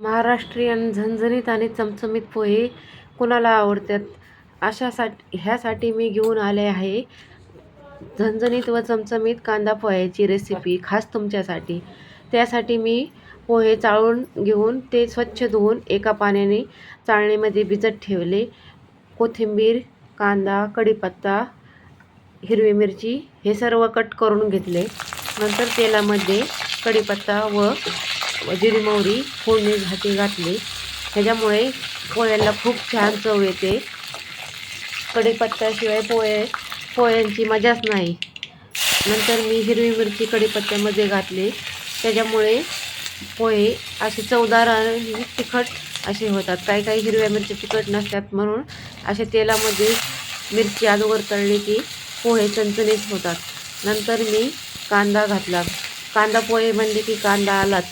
महाराष्ट्रीयन झणझणीत आणि चमचमीत पोहे कुणाला आवडतात? अशासाठी ह्यासाठी मी घेऊन आले आहे झणझणीत व चमचमीत कांदा पोह्याची रेसिपी खास तुमच्यासाठी. त्यासाठी मी पोहे चाळून घेऊन ते स्वच्छ धुवून एका पाण्याने चाळणीमध्ये भिजत ठेवले. कोथिंबीर कांदा कढीपत्ता हिरवी मिरची हे सर्व कट करून घेतले. नंतर तेलामध्ये कढीपत्ता व व जिरी मोहरी फोडणीसाठी घातली. ह्याच्यामुळे पोळ्याला खूप छान चव येते. कढीपत्त्याशिवाय पोहे पोह्यांची मजाच नाही. नंतर मी हिरवी मिरची कढीपत्त्यामध्ये घातली. त्याच्यामुळे पोहे असे चवदार आणि तिखट असे होतात. काही काही हिरव्या मिरच्या तिखट नसतात म्हणून असे तेलामध्ये मिरची अगोदर तळली की पोहे चणचणीत होतात. नंतर मी कांदा घातला. कांदा पोहे म्हणले की कांदा आलाच.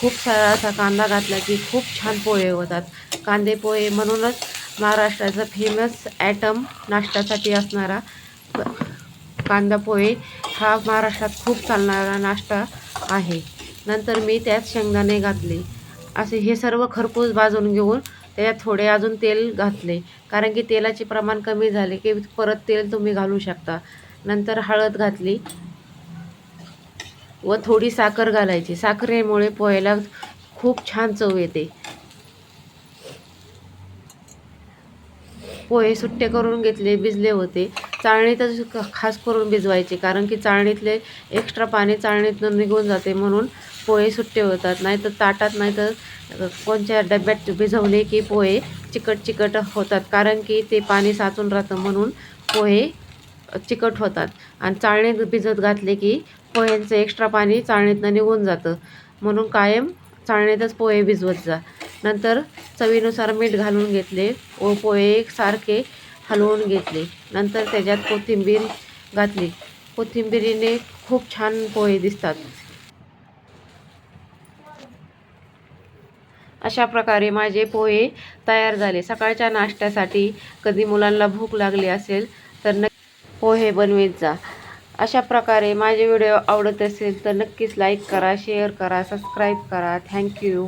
खूप सारा असा कांदा घातला की खूप छान पोहे होतात. कांदे पोहे म्हणूनच महाराष्ट्राचा फेमस ॲटम नाश्त्यासाठी असणारा कांदा पोहे हा महाराष्ट्रात खूप चालणारा नाश्ता आहे. नंतर मी त्यात शेंगदाणे घातले. असे हे सर्व खरपूस भाजून घेऊन त्याच्यात थोडे अजून तेल घातले. कारण की तेलाचे प्रमाण कमी झाले की परत तेल तुम्ही घालू शकता. नंतर हळद घातली. व थोडी साखर घालायची. साखरेमुळे पोह्याला खूप छान चव येते. पोहे सुट्टे करून घेतले भिजले होते. चाळणीतच खास करून भिजवायचे कारण की चाळणीतले एक्स्ट्रा पाणी चाळणीतून निघून जाते म्हणून पोहे सुट्टे होतात. नाही तर ताटात नाही तर कोणत्या डब्यात भिजवले की पोहे चिकट चिकट होतात. कारण की ते पाणी साचून राहतं म्हणून पोहे चिकट होतात. आणि चाळणीत भिजत घातले की पोह्यांचं एक्स्ट्रा पाणी चाळणीतनं निघून जातं. म्हणून कायम चाळणीतच पोहे भिजवत जा. नंतर चवीनुसार मीठ घालून घेतले व पोहे एकसारखे हलवून घेतले. नंतर त्याच्यात कोथिंबीर घातली. कोथिंबिरीने खूप छान पोहे दिसतात. अशा प्रकारे माझे पोहे तयार झाले. सकाळच्या नाश्त्यासाठी कधी मुलांना भूक लागली असेल तर न हो, पोहे बनवीत जा. अशा प्रकारे माझे व्हिडिओ आवडत असेल तर नक्कीच लाईक करा शेअर करा सबस्क्राईब करा. थँक्यू